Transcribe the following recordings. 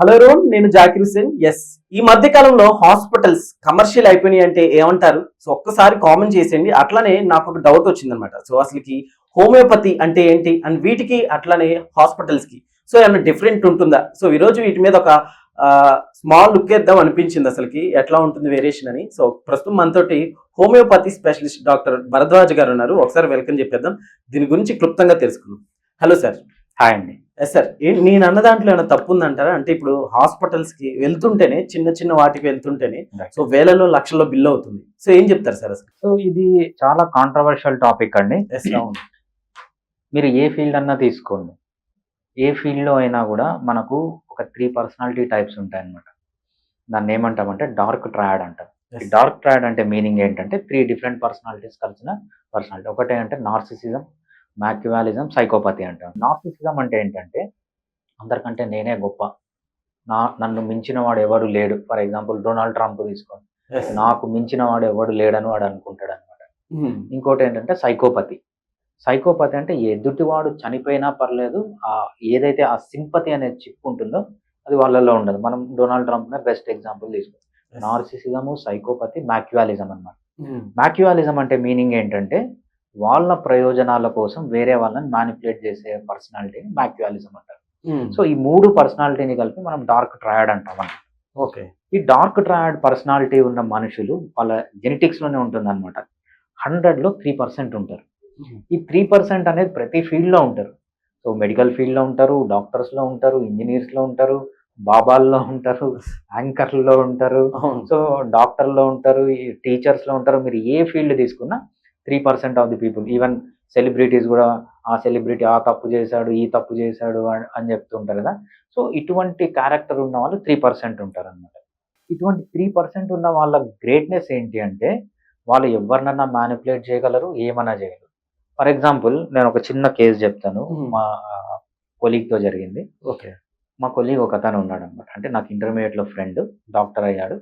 Hello రోన్ నేను Zakir Hussain yes ఈ మధ్య కాలంలో హాస్పిటల్స్ కమర్షియల్ అయిపోయినాయి అంటే ఏమంటారు? సో ఒక్కసారి కామెంట్ చేసేయండి. అట్లానే నాకు ఒక డౌట్ వచ్చిందనమాట సో అసలుకి హోమియోపతి అంటే ఏంటి? అండ్ వీటికి అట్లానే హాస్పిటల్స్కి. సో ఏమైనా డిఫరెంట్ ఉంటుందా? సో ఈరోజు వీటి మీద ఒక స్మాల్ లుక్ వేద్దాం అనిపించింది అసలుకి. ఎట్లా ఉంటుంది వేరియేషన్ అని. సో ప్రస్తుతం మనతోటి హోమియోపతి స్పెషలిస్ట్ డాక్టర్ భరద్వాజ్ గారు ఉన్నారు. ఒకసారి వెల్కమ్ చెప్పేద్దాం. దీని గురించి క్లుప్తంగా తెలుసుకుందాం. హలో సార్ హాయ్ అండి. ఎస్ సార్ నేను అన్న దాంట్లో ఏమైనా తప్పు ఉందంటారా? అంటే ఇప్పుడు హాస్పిటల్స్కి వెళ్తుంటేనే చిన్న చిన్న వాటికి వెళ్తుంటేనే సో వేలలో లక్షల్లో బిల్ అవుతుంది. సో ఏం చెప్తారు సార్ అసలు? సో ఇది చాలా కాంట్రవర్షియల్ టాపిక్ అండి. ఎస్ అవును మీరు ఏ ఫీల్డ్ అన్నా తీసుకోండి. ఏ ఫీల్డ్లో అయినా కూడా మనకు ఒక త్రీ పర్సనాలిటీ టైప్స్ ఉంటాయి అన్నమాట. దాన్ని ఏమంటామంటే డార్క్ ట్రయాడ్ అంటాం ఈ Yes. డార్క్ ట్రయాడ్ అంటే మీనింగ్ ఏంటంటే త్రీ డిఫరెంట్ పర్సనాలిటీస్ కలిసిన పర్సనాలిటీ ఒకటే అంటే నార్సిసిజం మ్యాక్యువాలిజం సైకోపతి అంటాం. నార్సిసిజం అంటే ఏంటంటే అందరికంటే నేనే గొప్ప. నా నన్ను మించిన వాడు ఎవడు లేడు. ఫర్ ఎగ్జాంపుల్ డొనాల్డ్ ట్రంప్ తీసుకోండి. నాకు మించిన వాడు ఎవడు లేడని వాడు అనుకుంటాడు అనమాట ఇంకోటి ఏంటంటే సైకోపతి. సైకోపతి అంటే ఎదుటివాడు చనిపోయినా పర్లేదు ఆ ఏదైతే ఆ సింపతి అనేది చిప్ ఉంటుందో అది వాళ్ళల్లో ఉండదు. మనం డొనాల్డ్ ట్రంప్ బెస్ట్ ఎగ్జాంపుల్ తీసుకుంటాం నార్సిసిజము సైకోపతి మ్యాక్యువాలిజం అన్నమాట. మ్యాక్యువాలిజం అంటే మీనింగ్ ఏంటంటే వాళ్ళ ప్రయోజనాల కోసం వేరే వాళ్ళని మ్యానిపులేట్ చేసే పర్సనాలిటీని మ్యాక్యువాలిజం అంటారు. సో ఈ మూడు పర్సనాలిటీని కలిపి మనం డార్క్ ట్రయాడ్ అంటాం అన్నమాట. ఓకే ఈ డార్క్ ట్రయాడ్ పర్సనాలిటీ ఉన్న మనుషులు వాళ్ళ జెనెటిక్స్లోనే ఉంటుంది అనమాట హండ్రెడ్లో త్రీ పర్సెంట్ ఉంటారు. ఈ త్రీ పర్సెంట్ అనేది ప్రతి ఫీల్డ్లో ఉంటారు. సో మెడికల్ ఫీల్డ్లో ఉంటారు డాక్టర్స్లో ఉంటారు ఇంజనీర్స్లో ఉంటారు బాబాల్లో ఉంటారు యాంకర్లో ఉంటారు. సో డాక్టర్లో ఉంటారు టీచర్స్లో ఉంటారు. మీరు ఏ ఫీల్డ్ తీసుకున్నా three percent of the people even celebrities కూడా ఆ సెలబ్రిటీ ఆ తప్పు చేశాడు ఈ తప్పు చేశాడు అని- చెప్తుంటారు కదా. సో ఇటువంటి క్యారెక్టర్ ఉన్న వాళ్ళు త్రీ పర్సెంట్ ఉంటారు అనమాట ఇటువంటి త్రీ పర్సెంట్ ఉన్న వాళ్ళ గ్రేట్నెస్ ఏంటి అంటే వాళ్ళు ఎవరినన్నా మ్యానిపులేట్ చేయగలరు ఏమన్నా చేయగలరు. ఫర్ ఎగ్జాంపుల్ నేను ఒక చిన్న కేసు చెప్తాను. Hmm. మా colleague తో జరిగింది. ఓకే మా కొలీగ్ ఒక అతను ఉన్నాడు అనమాట అంటే నాకు intermediate లో ఫ్రెండ్ డాక్టర్ అయ్యాడు.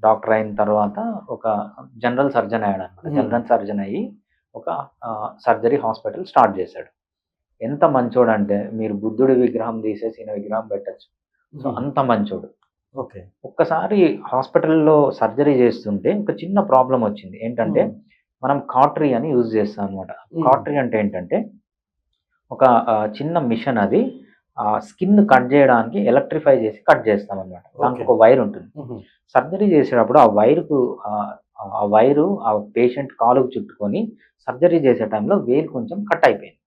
డాక్టర్ అయిన తర్వాత ఒక జనరల్ సర్జన్ అయ్యాడు అనమాట. జనరల్ సర్జన్ అయ్యి ఒక సర్జరీ హాస్పిటల్ స్టార్ట్ చేశాడు. ఎంత మంచోడు అంటే మీరు బుద్ధుడి విగ్రహం తీసేసి ఈయన విగ్రహం పెట్టచ్చు. సో అంత మంచోడు. ఓకే. ఒక్కసారి హాస్పిటల్లో సర్జరీ చేస్తుంటే ఒక చిన్న ప్రాబ్లం వచ్చింది. ఏంటంటే మనం కాటరీ అని యూజ్ చేస్తాం అనమాట. కాటరీ అంటే ఏంటంటే ఒక చిన్న మిషన్ అది స్కిన్ కట్ చేయడానికి ఎలక్ట్రిఫై చేసి కట్ చేస్తాం అనమాట దానికి. ఒక వైర్ ఉంటుంది. సర్జరీ చేసేటప్పుడు ఆ వైర్కు ఆ వైరు ఆ పేషెంట్ కాలుకు చుట్టుకొని సర్జరీ చేసే టైంలో వేలు కొంచెం కట్ అయిపోయింది.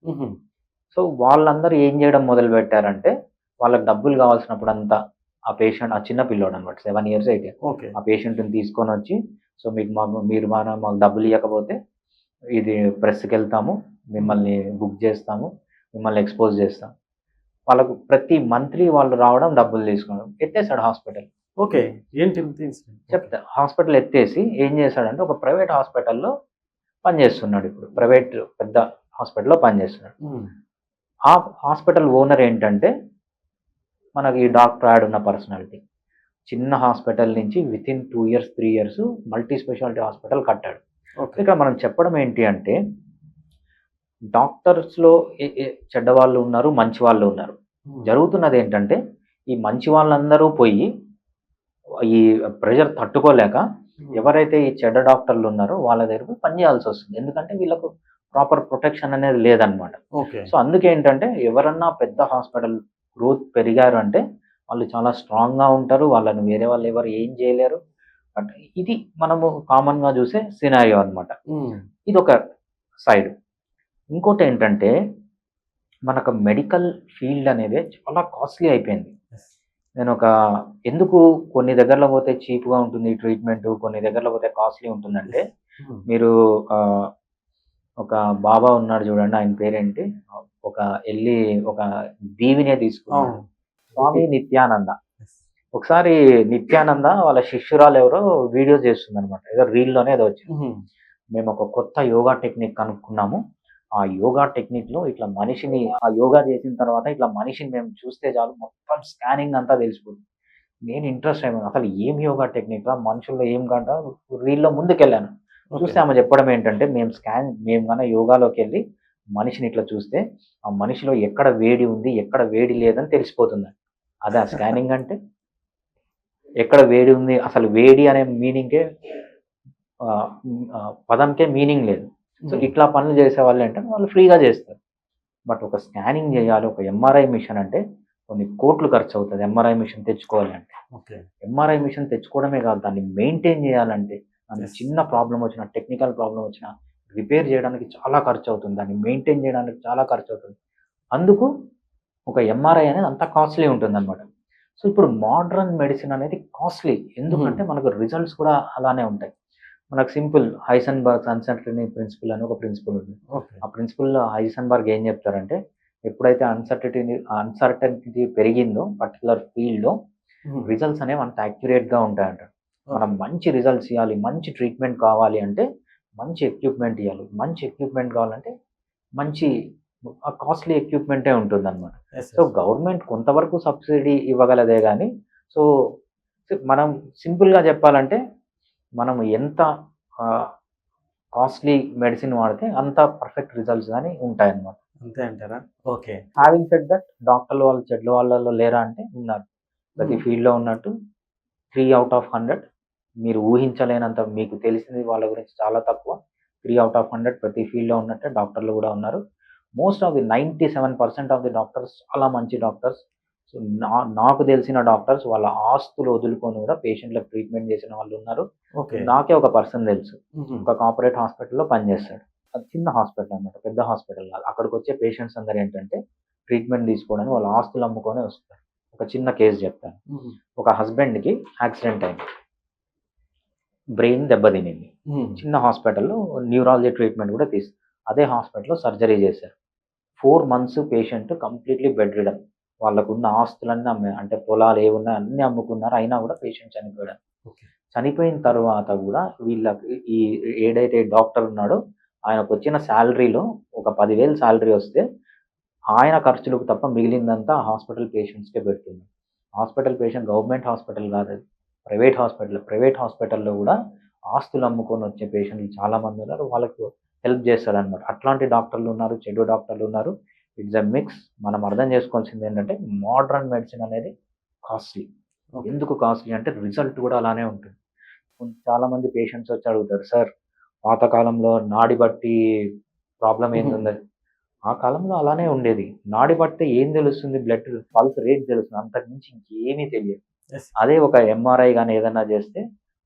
సో వాళ్ళందరూ ఏం చేయడం మొదలు పెట్టారంటే వాళ్ళకి డబ్బులు కావాల్సినప్పుడు అంతా ఆ పేషెంట్ ఆ చిన్న పిల్లోడు అనమాట సెవెన్ ఇయర్స్ ఓకే. ఆ పేషెంట్ని తీసుకొని వచ్చి సో మీకు మాకు మీరు మన మాకు డబ్బులు ఇవ్వకపోతే ఇది ప్రెస్కి వెళ్తాము మిమ్మల్ని బుక్ చేస్తాము మిమ్మల్ని ఎక్స్పోజ్ చేస్తాం. వాళ్ళకు ప్రతి మంత్లీ వాళ్ళు రావడం డబ్బులు తీసుకోవడం ఎత్తేసాడు హాస్పిటల్. ఓకే ఏంటి చెప్తా హాస్పిటల్ ఎత్తేసి ఏం చేశాడంటే ఒక ప్రైవేట్ హాస్పిటల్లో పనిచేస్తున్నాడు ఇప్పుడు. ప్రైవేట్ పెద్ద హాస్పిటల్లో పనిచేస్తున్నాడు ఆ హాస్పిటల్ ఓనర్ ఏంటంటే మనకి డాక్టర్ యాడ్ ఉన్న పర్సనాలిటీ. చిన్న హాస్పిటల్ నుంచి within two years three years multi speciality hospital కట్టాడు. ఇక్కడ మనం చెప్పడం ఏంటి అంటే డాక్టర్స్లో ఏ- ఏ చెడ్డ వాళ్ళు ఉన్నారు మంచి వాళ్ళు ఉన్నారు. జరుగుతున్నది ఏంటంటే ఈ మంచి వాళ్ళందరూ పోయి ఈ ప్రెషర్ తట్టుకోలేక ఎవరైతే ఈ చెడ్డ డాక్టర్లు ఉన్నారో వాళ్ళ దగ్గరకు పని చేయాల్సి వస్తుంది. ఎందుకంటే వీళ్ళకు ప్రాపర్ ప్రొటెక్షన్ అనేది లేదనమాట ఓకే సో అందుకే ఏంటంటే ఎవరన్నా పెద్ద హాస్పిటల్ గ్రోత్ పెరిగారు అంటే వాళ్ళు చాలా స్ట్రాంగ్గా ఉంటారు. వాళ్ళని వేరే వాళ్ళు ఎవరు ఏం చేయలేరు. బట్ ఇది మనము కామన్గా చూసే సినారియో అన్నమాట. ఇది ఒక సైడ్. ఇంకోటి ఏంటంటే మనకు మెడికల్ ఫీల్డ్ అనేది చాలా కాస్ట్లీ అయిపోయింది. నేను ఒక ఎందుకు కొన్ని దగ్గరలో పోతే cheap గా ఉంటుంది ట్రీట్మెంట్ కొన్ని దగ్గరలో పోతే కాస్ట్లీ ఉంటుందంటే మీరు ఆ, ఒక బాబా ఉన్నాడు చూడండి ఆయన పేరేంటి? ఒక వెళ్ళి ఒక దీవినే తీసుకున్నాడు. స్వామి నిత్యానంద. ఒకసారి నిత్యానంద వాళ్ళ శిష్యురాలు ఎవరో వీడియో చేస్తుంది అనమాట ఏదో reel లోనే ఏదో వచ్చింది. మేము ఒక కొత్త యోగా టెక్నిక్ కనుక్కున్నాము. ఆ యోగా టెక్నిక్లో ఇట్లా మనిషిని ఆ యోగా చేసిన తర్వాత ఇట్లా మనిషిని మేము చూస్తే చాలు మొత్తం స్కానింగ్ అంతా తెలిసిపోతుంది. నేను ఇంట్రెస్ట్ అయిపోయింది అసలు ఏం యోగా టెక్నిక్ రా మనుషుల్లో ఏం కంట రీల్లో ముందుకెళ్ళాను. చూస్తే ఆమె చెప్పడం ఏంటంటే మేము స్కాన్ మేము కన్నా యోగాలోకి వెళ్ళి మనిషిని ఇట్లా చూస్తే ఆ మనిషిలో ఎక్కడ వేడి ఉంది ఎక్కడ వేడి లేదని తెలిసిపోతుంది. అదే ఆ స్కానింగ్ అంటే ఎక్కడ వేడి ఉంది? అసలు వేడి అనే మీనింగే పదంకే మీనింగ్ లేదు. సో ఇట్లా పనులు చేసే వాళ్ళు అంటే వాళ్ళు ఫ్రీగా చేస్తారు. బట్ ఒక స్కానింగ్ చేయాలి ఒక ఎంఆర్ఐ మిషన్ అంటే కొన్ని కోట్లు ఖర్చు అవుతుంది. ఎంఆర్ఐ మిషన్ తెచ్చుకోవాలి అంటే ఓకే ఎంఆర్ఐ మిషన్ తెచ్చుకోవడమే కాదు దాన్ని మెయింటైన్ చేయాలంటే Yes. చిన్న ప్రాబ్లం వచ్చిన టెక్నికల్ ప్రాబ్లం వచ్చిన రిపేర్ చేయడానికి చాలా ఖర్చు అవుతుంది. దాన్ని మెయింటైన్ చేయడానికి చాలా ఖర్చు అవుతుంది. అందుకు ఒక ఎంఆర్ఐ అనేది అంత కాస్ట్లీ ఉంటుంది అనమాట సో ఇప్పుడు మోడర్న్ మెడిసిన్ అనేది కాస్ట్లీ. ఎందుకంటే మనకు రిజల్ట్స్ కూడా అలానే ఉంటాయి. మనకు సింపుల్ హైసన్బర్గ్ అన్సర్టనీ ప్రిన్సిపల్ అని ఒక ప్రిన్సిపల్ ఉంది. ఆ ప్రిన్సిపల్ హైసన్బర్గ్ ఏం చెప్తారంటే ఎప్పుడైతే అన్సర్టనీ అన్సర్టనిటీ పెరిగిందో పర్టికులర్ ఫీల్డ్లో రిజల్ట్స్ అనేవి అంత accurate గా ఉంటాయంట మనం మంచి రిజల్ట్స్ ఇవ్వాలి మంచి ట్రీట్మెంట్ కావాలి అంటే మంచి ఎక్విప్మెంట్ ఇవ్వాలి మంచి ఎక్విప్మెంట్ కావాలంటే మంచి కాస్ట్లీ ఎక్విప్మెంటే ఉంటుంది అనమాట సో గవర్నమెంట్ కొంతవరకు సబ్సిడీ ఇవ్వగలదే కానీ సో మనం సింపుల్గా చెప్పాలంటే మనం ఎంత కాస్ట్లీ మెడిసిన్ వాడితే అంత పర్ఫెక్ట్ రిజల్ట్స్ కానీ ఉంటాయి అన్నమాట అంతే అంటారా? ఓకే. హ్యావింగ్ సెడ్ దట్ డాక్టర్లు వాళ్ళు చెడ్ల వాళ్ళలో లేరా అంటే ఉన్నారు. ప్రతి. ఫీల్డ్లో ఉన్నట్టు త్రీ అవుట్ ఆఫ్ హండ్రెడ్ మీరు ఊహించలేనంత మీకు తెలిసింది వాళ్ళ గురించి చాలా తక్కువ. త్రీ అవుట్ ఆఫ్ హండ్రెడ్ ప్రతి ఫీల్డ్లో ఉన్నట్టే డాక్టర్లు కూడా ఉన్నారు. Most of the ninety seven percent of the doctors చాలా మంచి డాక్టర్స్. సో నా నాకు తెలిసిన డాక్టర్స్ వాళ్ళ ఆస్తులు వదులుకొని కూడా పేషెంట్లకు ట్రీట్మెంట్ చేసిన వాళ్ళు ఉన్నారు. నాకే ఒక పర్సన్ తెలుసు. ఒక కార్పొరేట్ హాస్పిటల్లో పనిచేస్తాడు. అది చిన్న హాస్పిటల్ అన్నమాట పెద్ద హాస్పిటల్ కాదు. అక్కడికి వచ్చే పేషెంట్స్ అందరు ఏంటంటే ట్రీట్మెంట్ తీసుకోవడానికి వాళ్ళ ఆస్తులు అమ్ముకొని వస్తారు. ఒక చిన్న కేసు చెప్తాను. ఒక హస్బెండ్కి యాక్సిడెంట్ అయింది. బ్రెయిన్ దెబ్బతినింది. చిన్న హాస్పిటల్లో న్యూరాలజీ ట్రీట్మెంట్ కూడా తీసు అదే హాస్పిటల్లో సర్జరీ చేశారు. Four months patient completely bedridden వాళ్ళకున్న ఆస్తులన్నీ అమ్మే అంటే పొలాలు ఏమున్నా అన్ని అమ్ముకున్నారు. అయినా కూడా పేషెంట్ చనిపోయాడు. చనిపోయిన తర్వాత కూడా వీళ్ళకి ఈ ఏదైతే డాక్టర్ ఉన్నాడో ఆయనకు వచ్చిన శాలరీలో ఒక పదివేలు శాలరీ వస్తే ఆయన ఖర్చులకు తప్ప మిగిలిందంతా హాస్పిటల్ పేషెంట్స్కే పెడుతుంది. హాస్పిటల్ పేషెంట్ గవర్నమెంట్ హాస్పిటల్ కాదు ప్రైవేట్ హాస్పిటల్ ప్రైవేట్ హాస్పిటల్లో కూడా ఆస్తులు అమ్ముకొని వచ్చే పేషెంట్లు చాలా మంది ఉన్నారు. వాళ్ళకు హెల్ప్ చేస్తాడు అనమాట అట్లాంటి డాక్టర్లు ఉన్నారు చెడు డాక్టర్లు ఉన్నారు. It's a mix. మనం అర్థం చేసుకోవాల్సింది ఏంటంటే మోడర్న్ మెడిసిన్ అనేది కాస్ట్లీ. ఎందుకు కాస్ట్లీ అంటే రిజల్ట్ కూడా అలానే ఉంటుంది. చాలా మంది పేషెంట్స్ వచ్చి అడుగుతారు సార్ పాతకాలంలో నాడి బట్టి ప్రాబ్లం ఏంది ఆ కాలంలో అలానే ఉండేది. నాడి బట్టి ఏం తెలుస్తుంది? బ్లడ్ పల్స్ రేట్ తెలుస్తుంది. అంతకు మించి ఇంకేమీ తెలియదు. అదే ఒక ఎంఆర్ఐ కానీ ఏదైనా చేస్తే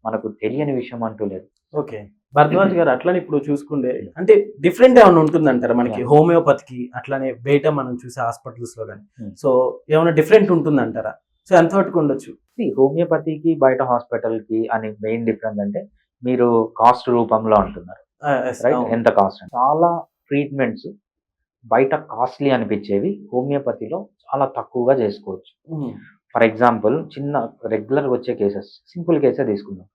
మనకు తెలియని విషయం అంటూ లేదు. ఓకే. భరద్వాజ్ గారు అట్లనే ఇప్పుడు చూసుకుంటే అంటే డిఫరెంట్ ఏమైనా ఉంటుందంటారా మనకి. హోమియోపతికి అట్లానే బయట మనం చూసే హాస్పిటల్స్లో కానీ Hmm. సో ఏమైనా డిఫరెంట్ ఉంటుందంటారా సో ఎంత వరకు ఉండొచ్చు హోమియోపతికి బయట హాస్పిటల్కి అని మెయిన్ డిఫరెన్స్ అంటే మీరు కాస్ట్ రూపంలో అంటున్నారు రైట్. ఎంత కాస్ట్ చాలా ట్రీట్మెంట్స్ బయట కాస్ట్లీ అనిపించేవి హోమియోపతిలో చాలా తక్కువగా చేసుకోవచ్చు Hmm. ఫర్ ఎగ్జాంపుల్ చిన్న రెగ్యులర్ వచ్చే కేసెస్ సింపుల్ కేసే తీసుకుందాం.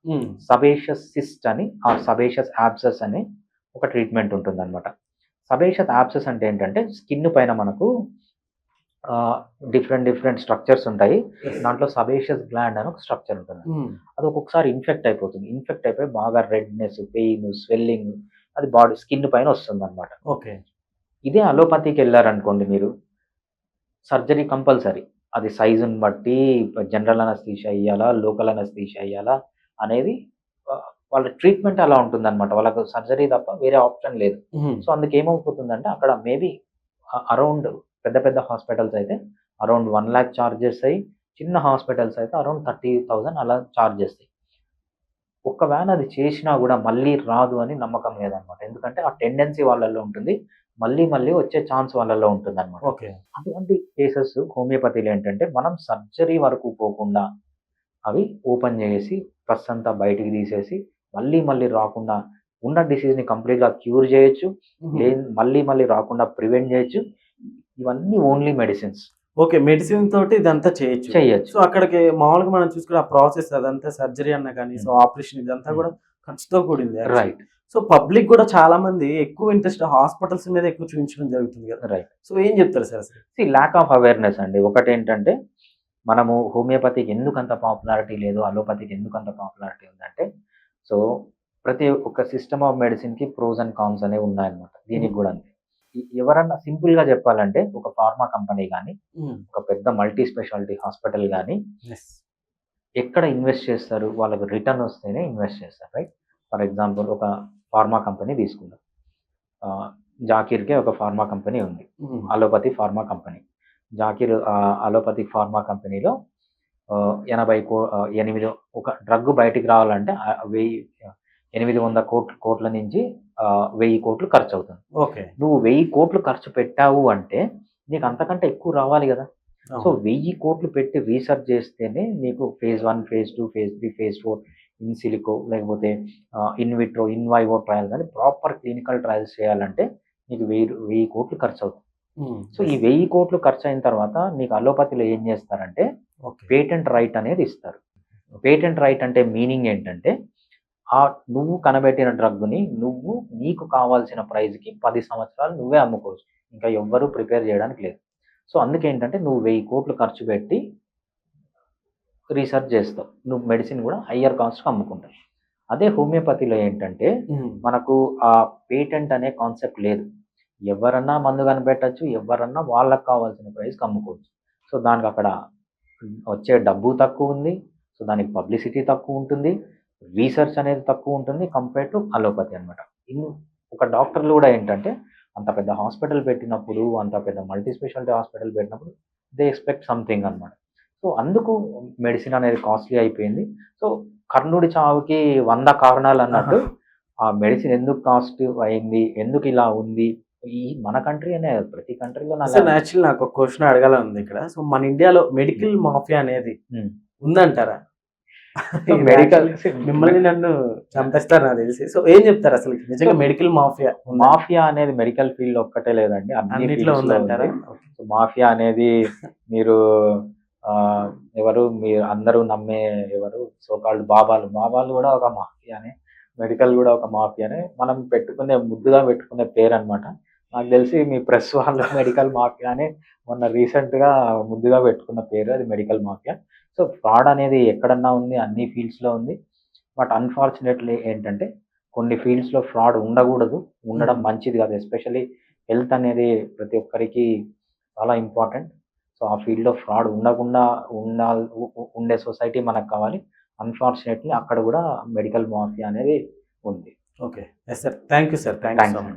సబేషస్ సిస్ట్ అని ఆ సబేషస్ యాబ్సెస్ అని ఒక ట్రీట్మెంట్ ఉంటుంది అనమాట సబేషస్ యాబ్సెస్ అంటే ఏంటంటే స్కిన్ పైన మనకు డిఫరెంట్ డిఫరెంట్ స్ట్రక్చర్స్ ఉంటాయి. దాంట్లో సబేషియస్ గ్లాండ్ అని ఒక స్ట్రక్చర్ ఉంటుంది. అది ఒక్కొక్కసారి ఇన్ఫెక్ట్ అయిపోతుంది. ఇన్ఫెక్ట్ అయిపోయి బాగా రెడ్నెస్ పెయిన్ స్వెల్లింగ్ అది బాడీ స్కిన్ పైన వస్తుంది అనమాట ఓకే. ఇదే అలోపతికి వెళ్ళారనుకోండి మీరు సర్జరీ కంపల్సరీ. అది సైజుని బట్టి జనరల్ అనస్థీషియా అయ్యాలా లోకల్ అనస్థీషియా అయ్యాలా అనేది వాళ్ళ ట్రీట్మెంట్ అలా ఉంటుంది అనమాట వాళ్ళకు సర్జరీ తప్ప వేరే ఆప్షన్ లేదు. సో అందుకు ఏమవుతుందంటే అక్కడ మేబీ అరౌండ్ పెద్ద పెద్ద హాస్పిటల్స్ అయితే అరౌండ్ వన్ ల్యాక్ ఛార్జ్ చేస్తాయి చిన్న హాస్పిటల్స్ అయితే అరౌండ్ థర్టీ థౌజండ్ అలా ఛార్జ్ చేస్తాయి ఒక్కవేళ అది చేసినా కూడా మళ్ళీ రాదు అని నమ్మకం లేదనమాట ఎందుకంటే ఆ టెండెన్సీ వాళ్ళల్లో ఉంటుంది. మళ్ళీ మళ్ళీ వచ్చే ఛాన్స్ వాళ్ళల్లో ఉంటుంది అనమాట ఓకే. అటువంటి కేసెస్ హోమియోపతిలో ఏంటంటే మనం సర్జరీ వరకు పోకుండా అవి ఓపెన్ చేసి ప్లస్ అంతా బయటికి తీసేసి మళ్ళీ మళ్ళీ రాకుండా ఉన్న డిసీజ్ని కంప్లీట్గా క్యూర్ చేయొచ్చు మళ్ళీ మళ్ళీ రాకుండా ప్రివెంట్ చేయొచ్చు. ఇవన్నీ ఓన్లీ మెడిసిన్స్. ఓకే మెడిసిన్ తోటి ఇదంతా చేయొచ్చు. చేయొచ్చు. సో అక్కడికి మామూలుగా మనం చూసుకున్న ఆ ప్రాసెస్ అదంతా సర్జరీ అన్న కానీ సో ఆపరేషన్ ఇదంతా కూడా ఖర్చుతో కూడింది రైట్ సో పబ్లిక్ కూడా చాలా మంది ఎక్కువ ఇంట్రెస్ట్ హాస్పిటల్స్ మీద ఎక్కువ చూపించడం జరుగుతుంది కదా. రైట్ సో ఏం చెప్తారు సార్ అసలు? ల్యాక్ ఆఫ్ అవేర్నెస్ అండి. ఒకటి ఏంటంటే మనము హోమియోపతికి ఎందుకు అంత పాపులారిటీ లేదు అలోపతికి ఎందుకు అంత పాపులారిటీ ఉందంటే సో ప్రతి ఒక్క సిస్టమ్ ఆఫ్ మెడిసిన్కి ప్రోస్ అండ్ కాన్స్ అనేవి ఉన్నాయన్నమాట. దీనికి కూడా అంతే. ఎవరన్నా సింపుల్గా చెప్పాలంటే ఒక ఫార్మా కంపెనీ కానీ ఒక పెద్ద మల్టీ స్పెషాలిటీ హాస్పిటల్ కానీ ఎక్కడ ఇన్వెస్ట్ చేస్తారు? వాళ్ళకు రిటర్న్ వస్తేనే ఇన్వెస్ట్ చేస్తారు రైట్ ఫర్ ఎగ్జాంపుల్ ఒక ఫార్మా కంపెనీ తీసుకుందాం జాకీర్కే ఒక ఫార్మా కంపెనీ ఉంది. Allopathy pharma company. Zakir allopathy pharma కంపెనీలో ఎనభై కో ఎనిమిది ఒక డ్రగ్ బయటికి రావాలంటే వెయ్యి ఎనిమిది వంద కోట్ల కోట్ల నుంచి వెయ్యి కోట్లు ఖర్చు అవుతుంది. ఓకే. నువ్వు వెయ్యి కోట్లు ఖర్చు పెట్టావు అంటే నీకు అంతకంటే ఎక్కువ రావాలి కదా. సో వెయ్యి కోట్లు పెట్టి రీసెర్చ్ చేస్తేనే నీకు phase one phase two phase three phase four in silico లేకపోతే in vitro in vivo trial కానీ ప్రాపర్ క్లినికల్ ట్రయల్స్ చేయాలంటే నీకు వెయ్యి వెయ్యి కోట్లు ఖర్చు అవుతుంది. సో ఈ వెయ్యి కోట్లు ఖర్చు అయిన తర్వాత నీకు అలోపతిలో ఏం చేస్తారంటే పేటెంట్ రైట్ అనేది ఇస్తారు. పేటెంట్ రైట్ అంటే మీనింగ్ ఏంటంటే ఆ నువ్వు కనబెట్టిన డ్రగ్ని నువ్వు నీకు కావాల్సిన ప్రైస్కి పది సంవత్సరాలు నువ్వే అమ్ముకోవచ్చు. ఇంకా ఎవ్వరూ ప్రిపేర్ చేయడానికి లేదు. సో అందుకేంటంటే నువ్వు వెయ్యి కోట్లు ఖర్చు పెట్టి రీసెర్చ్ చేస్తావు. నువ్వు మెడిసిన్ కూడా హయ్యర్ కాస్ట్కి అమ్ముకుంటావు. అదే హోమియోపతిలో ఏంటంటే మనకు ఆ పేటెంట్ అనే కాన్సెప్ట్ లేదు. ఎవరన్నా మందు కనిపెట్టచ్చు ఎవరన్నా వాళ్ళకి కావాల్సిన ప్రైస్కి అమ్ముకోవచ్చు. సో దానికి అక్కడ వచ్చే డబ్బు తక్కువ ఉంది. సో దానికి పబ్లిసిటీ తక్కువ ఉంటుంది. రీసెర్చ్ అనేది తక్కువ ఉంటుంది కంపేర్ టు అలోపతి అనమాట ఇన్ ఒక డాక్టర్లు కూడా ఏంటంటే అంత పెద్ద హాస్పిటల్ పెట్టినప్పుడు అంత పెద్ద మల్టీ స్పెషాలిటీ హాస్పిటల్ పెట్టినప్పుడు దే ఎక్స్పెక్ట్ సంథింగ్ అనమాట సో అందుకు మెడిసిన్ అనేది కాస్ట్లీ అయిపోయింది. సో కర్ణుడి చావుకి వంద కారణాలు అన్నట్టు ఆ మెడిసిన్ ఎందుకు కాస్ట్ అయింది ఎందుకు ఇలా ఉంది? ఈ మన కంట్రీ అనే ప్రతి కంట్రీలో యాక్చువల్ నాకు ఒక క్వశ్చన్ అడగాలని ఉంది ఇక్కడ. సో మన ఇండియాలో మెడికల్ మాఫియా అనేది Hmm. ఉందంటారా? మెడికల్ మిమ్మల్ని నన్ను చంపేస్తారు నాకు తెలిసి. సో ఏం చెప్తారు అసలు? నిజంగా మెడికల్ మాఫియా మాఫియా అనేది మెడికల్ ఫీల్డ్ ఒక్కటే లేదండి. అన్ని అన్నిట్లో ఉందంటారా? మాఫియా అనేది మీరు ఎవరు మీరు అందరూ నమ్మే ఎవరు? సోకాల్డ్ బాబాలు. బాబాలు కూడా ఒక మాఫియానే. మెడికల్ కూడా ఒక మాఫియానే. మనం పెట్టుకునే ముద్దుగా పెట్టుకునే పేరు అన్నమాట నాకు తెలిసి మీ ప్రెస్ వాళ్ళు మెడికల్ మాఫియా అని మొన్న recent గా ముద్దుగా పెట్టుకున్న పేరు అది మెడికల్ మాఫియా. సో ఫ్రాడ్ అనేది ఎక్కడన్నా ఉంది అన్ని fields లో ఉంది. బట్ అన్ఫార్చునేట్లీ ఏంటంటే కొన్ని fields లో ఫ్రాడ్ ఉండకూడదు. ఉండడం. మంచిది కాదు. ఎస్పెషల్లీ హెల్త్ అనేది ప్రతి ఒక్కరికి చాలా ఇంపార్టెంట్. సో ఆ field లో ఫ్రాడ్ ఉండకుండా ఉండాలి ఉండే సొసైటీ మనకు కావాలి. అన్ఫార్చునేట్లీ అక్కడ కూడా మెడికల్ మాఫియా అనేది ఉంది. Okay. Yes sir thank you sir thank you